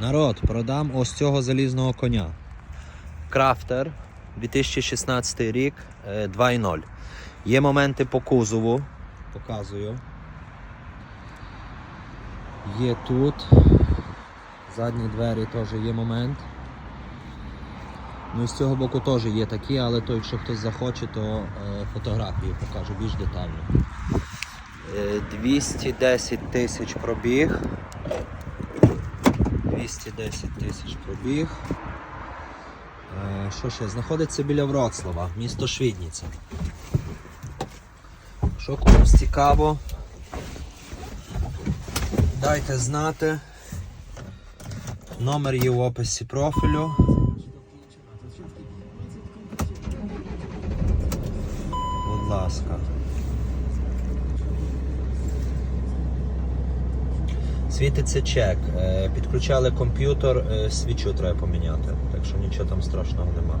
Народ, продам ось цього залізного коня. Крафтер 2016 рік е, 2.0. Є моменти по кузову. Показую. Є тут. Задні двері теж є момент. Ну і з цього боку теж є такі, але то, якщо хтось захоче, то е, фотографії покажу більш детально. Е, 210 тисяч пробіг. 210 тисяч пробіг. Е, Що ще? Знаходиться біля Вроцлава, місто Швідніця. Що комусь цікаво, дайте знати. Номер є в описі профілю. Будь ласка. Світиться чек. Е, Підключали комп'ютер, е, свічу треба поміняти, так що нічого там страшного нема.